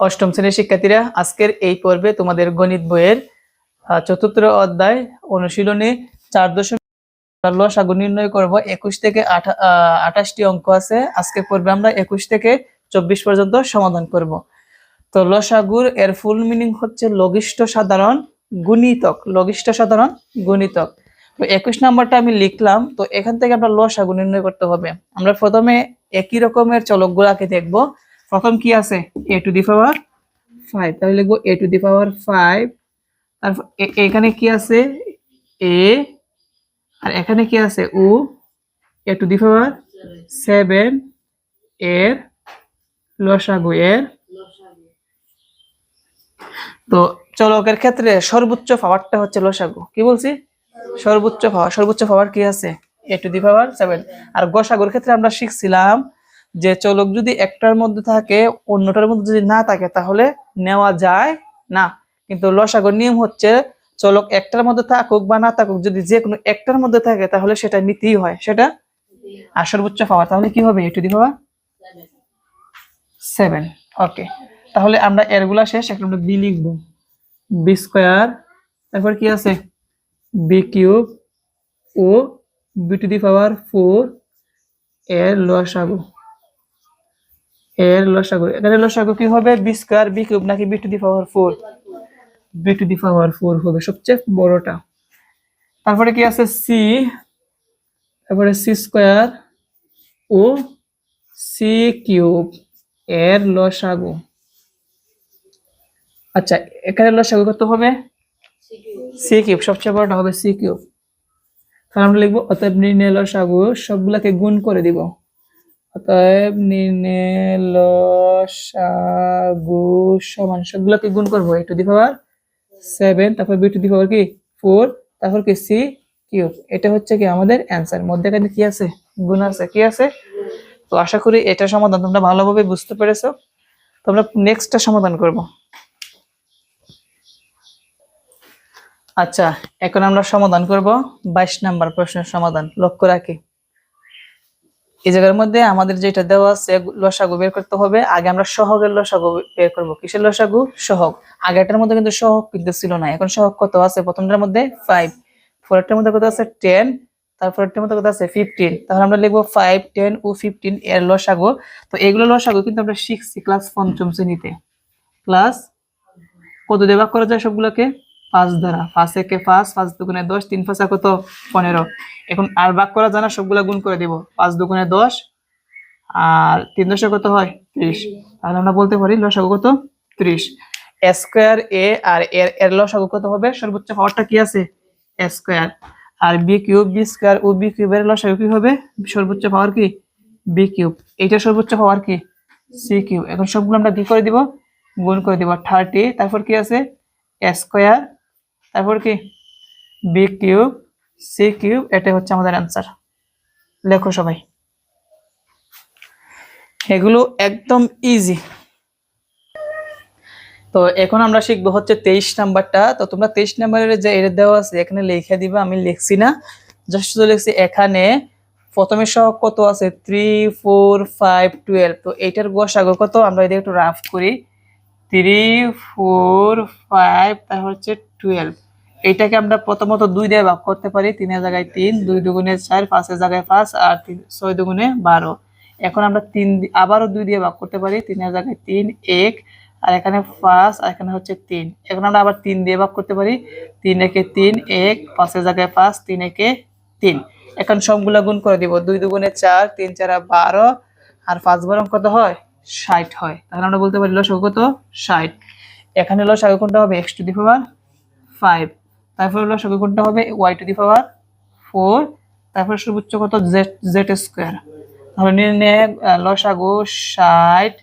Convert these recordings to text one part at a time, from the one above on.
অষ্টম শ্রেণির শিক্ষার্থীরা, আজকের এই পর্বে তোমাদের গণিত বইয়ের চতুর্থ অধ্যায় অনুশীলনে চার দশমিক লসাগু নির্ণয় করব। একুশ থেকে আঠাশটি অঙ্ক আছে। আজকের পর্বে আমরা একুশ থেকে চব্বিশ পর্যন্ত সমাধান করব। তো লসাগুর এর ফুল মিনিং হচ্ছে লঘিষ্ঠ সাধারণ গুণিতক। লঘিষ্ঠ সাধারণ গুণিতক। তো একুশ নাম্বারটা আমি লিখলাম। তো এখান থেকে আমরা লসাগু নির্ণয় করতে হবে। আমরা প্রথমে একই রকমের চলকগুলাকে দেখব। প্রথম কি আছে? এ টু দি পাওয়ার ফাইভ তাহলে লিখব এ টু দি পাওয়ার ফাইভ তারপর এখানে কি আছে? এ আর এখানে কি আছে? উ এ টু দি পাওয়ার সেভেন এর লসাগু এর তো চলকের ক্ষেত্রে সর্বোচ্চ পাওয়ারটা হচ্ছে লসাগু। কি বলছি? সর্বোচ্চ পাওয়ার সর্বোচ্চ পাওয়ার কি আছে? এ টু দি পাওয়ার সেভেন আর গসাগুর ক্ষেত্রে আমরা শিখছিলাম যে চলক যদি একটার মধ্যে থাকে, অন্যটার মধ্যে যদি না থাকে, তাহলে নেওয়া যায় না। কিন্তু লসাগুর নিয়ম হচ্ছে, চলক একটার মধ্যে থাকুক বা না থাকুক, যদি যে কোনো একটার মধ্যে থাকে, তাহলে সেটা নিতেই হয়। সেটা আর সর্বোচ্চ পাওয়ার। তাহলে কি হবে? এ to the power seven okay তাহলে আমরা এরগুলা শেষ, এখন আমরা বি লিখব। বি স্কোয়ার তারপর কি আছে? B cube O B to the power four এর লসাগু। এর লসাগু। এখানে লসাগু কি হবে? বি স্কোয়ার বি কিউব নাকি B to the power four? B to the power four হবে সবচেয়ে বড়টা। তারপরে কি আছে? সি তারপরে সি স্কোয়ার ও সি কিউব এর লসাগু। আচ্ছা এখানে লসাগু কত হবে? সি কিউব সবচেয়ে বড়টা হবে সি কিউব তাহলে আমরা লিখব, অতএব নির্ণয় লসাগু সবগুলাকে গুণ করে দিব। অতএব নির্ণয় লসাগু সমান, সবগুলাকে গুণ করব। A to the power seven তারপর বি টু দি পাওয়ার কি? ফোর তারপর কি? সি কিউব এটা হচ্ছে কি আমাদের অ্যান্সার মধ্যেখানে কি আছে? গুণ আছে। কি আছে? তো আশা করি এটা সমাধান তোমরা ভালোভাবে বুঝতে পেরেছ। তোমরা নেক্সটটা সমাধান করব। আচ্ছা এখন আমরা সমাধান করব। বাইশ নাম্বার প্রশ্নের সমাধান। লক্ষ্য রাখি। এই জায়গার মধ্যে আমাদের যেটা দেওয়া আছে লসাগু বের করতে হবে। আগে আমরা সহগের লসাগু বের করব। কিসের লসাগু? সহগ। আগেরটার মধ্যে কিন্তু সহগ কিন্তু ছিল না। এখন সহগ কত আছে? প্রথমটার মধ্যে ফাইভ ফোরটার মধ্যে কত আছে? টেন তারপরেরটার মধ্যে কত আছে? ফিফটিন তাহলে আমরা লিখব ফাইভ টেন ও ফিফটিন এর লসাগু। তো এগুলো লসাগু কিন্তু আমরা শিখছি ক্লাস পঞ্চম শ্রেণীতে। ক্লাস কত ভাগ করা যায় সবগুলোকে? পাঁচ দ্বারা। পাঁচ একে পাঁচ পাঁচ দুগুণে দশ, তিন পাঁচা কত? পনেরো। এখন আর ভাগ করা জানা সবগুলা গুণ করে দিব। পাঁচ দুগুণে দশ, আর তিন দশে কত হয়? ত্রিশ। তাহলে আমরা বলতে পারি লসাগু কত? ত্রিশ। স্কোয়ার এ আর এর এর লসাগু কত হবে? সর্বোচ্চ পাওয়ারটা কি আছে? স্কোয়ার। আর বি কিউব, বি স্কোয়ার ও বি কিউবের লসাগু কি হবে? সর্বোচ্চ পাওয়ার কি? B cube. এইটা সর্বোচ্চ পাওয়ার কি? C cube. এখন সবগুলো আমরা কি করে দিব? গুণ করে দিব। থার্টি। তারপর কি আছে? স্কোয়ার তারপর কি? বি কিউব সি কিউব এটা হচ্ছে আমাদের অ্যান্সার লেখো সবাই। এগুলো একদম ইজি তো এখন আমরা শিখব হচ্ছে তেইশ নাম্বারটা। তো তোমরা তেইশ নাম্বারের যে এটা দেওয়া আছে, এখানে লিখে দিবা, আমি লিখছি না। জাস্ট শুধু লিখছি, এখানে প্রথমে সহ কত আছে? থ্রি ফোর ফাইভ টুয়েলভ তো এইটার গসাগো কত? আমরা এদিকে একটু রাফ করি। থ্রি ফোর ফাইভ তারপর হচ্ছে টুয়েলভ এইটাকে আমরা প্রথমত দুই দিয়ে ভাগ করতে পারি তিনের জায়গায় তিন, দুই দুগুণে চার পাঁচের জায়গায় পাঁচ, আর তিন, ছয় দুগুণে বারো। এখন আমরা তিন আবারও দুই দিয়ে ভাগ করতে পারি তিনের জায়গায় তিন, এক, আর এখানে পাঁচ, আর এখানে হচ্ছে তিন। এখন আমরা আবার তিন দিয়ে ভাগ করতে পারি, তিন একে তিন, এক পাঁচের জায়গায় পাঁচ, তিন একে তিন। এখন সবগুলা গুণ করে দিব, দুই দুগুণে চার, তিন চারা বারো, আর পাঁচ বরং কত হয়? ষাট হয়। তাহলে আমরা বলতে পারি লসাগু কত? ষাট। এখানে লসাগু কোনটা হবে? X to the power five তারপরে লসাগু কোনটা হবে Y to the power four তারপরে সর্বোচ্চ কত? জেড জেড স্কোয়ার তাহলে নির্ণয় নে লসাগু ষাট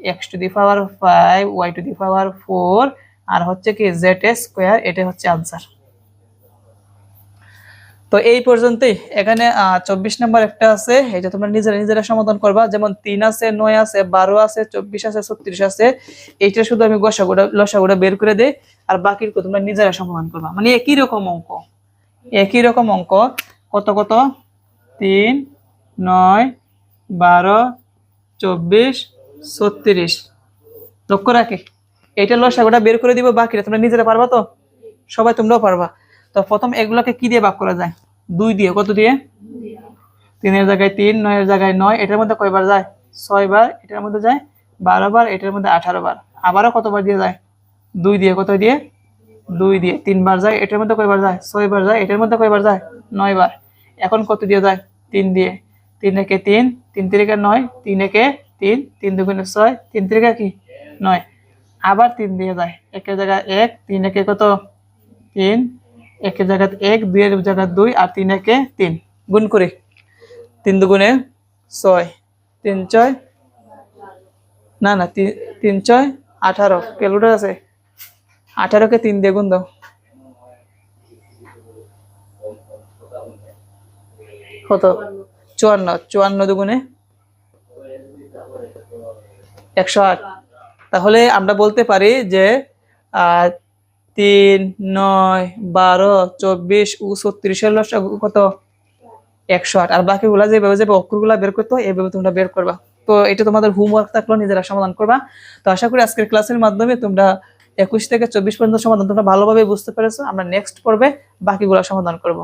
X to the power five Y to the power four আর হচ্ছে কি জেড স্কোয়ার এটা হচ্ছে আনসার তো এই পর্যন্তই। এখানে চব্বিশ নাম্বার একটা আছে এটা তোমরা নিজেরা নিজেরা সমাধান করবা। যেমন তিন আছে, নয় আছে, বারো আছে, চব্বিশ আছে, ছত্রিশ আছে, এইটা শুধু আমি গসাগুড়া, লসাগুড়া বের করে দেই, আর বাকির তোমরা নিজেরা সমাধান করবা। মানে একই রকম অঙ্ক। একই রকম অঙ্ক। কত কত? তিন, নয়, বারো, চব্বিশ, ছত্রিশ। লক্ষ্য রাখি। এইটা লসাগুটা বের করে দিব বাকিটা তোমরা নিজেরা পারবা তো? সবাই তোমরাও পারবা। তো প্রথম এগুলোকে কি দিয়ে ভাগ করা যায়? দুই দিয়ে। কত দিয়ে? তিনের জায়গায় তিন, নয়ের জায়গায় নয়, এটার মধ্যে কয়বার যায়? ছয় বার, এটার মধ্যে যায় বারো বার, এটার মধ্যে আঠারো বার। আবারও কতবার দিয়ে যায়? দুই দিয়ে। কত দিয়ে? দুই দিয়ে। তিনবার যায়, এটার মধ্যে কয়বার যায়? ছয় বার যায়, এটার মধ্যে কয়বার যায়? নয় বার। এখন কত দিয়ে যায়? তিন দিয়ে। তিন একে তিন তিন তিরিকে নয়, তিন একে তিন তিন দুগুণে ছয়, তিন তিরিকা কি? নয়। আবার তিন দিয়ে যায়। একের জায়গায় এক, তিন একে কত? তিন একের জায়গায় এক দুইয়ের জায়গায় দুই আর তিন একে তিন। গুণ করি। তিন দুগুণে ছয়। তিন ছয়, না না তিন ছয়, আঠারো। ক্যালকুলেটার আছে। আঠারোকে তিন দিয়ে গুণ দাও। কত? চুয়ান্ন। চুয়ান্ন দুগুণে একশো আট। তাহলে আমরা বলতে পারি যে তিন, নয়, বারো, চব্বিশ ও ছত্রিশের লসাগু কত? একশো আট। আর বাকিগুলা যেভাবে অক্ষর অক্ষরগুলা বের করতো এইভাবে তোমরা বের করবা। তো এটা তোমাদের হোমওয়ার্ক থাকল, নিজেরা সমাধান করবা। তো আশা করি আজকের ক্লাসের মাধ্যমে তোমরা একুশ থেকে চব্বিশ পর্যন্ত সমাধান তোমরা ভালোভাবে বুঝতে পেরেছ। আমরা নেক্সট পর্বে বাকিগুলা সমাধান করব।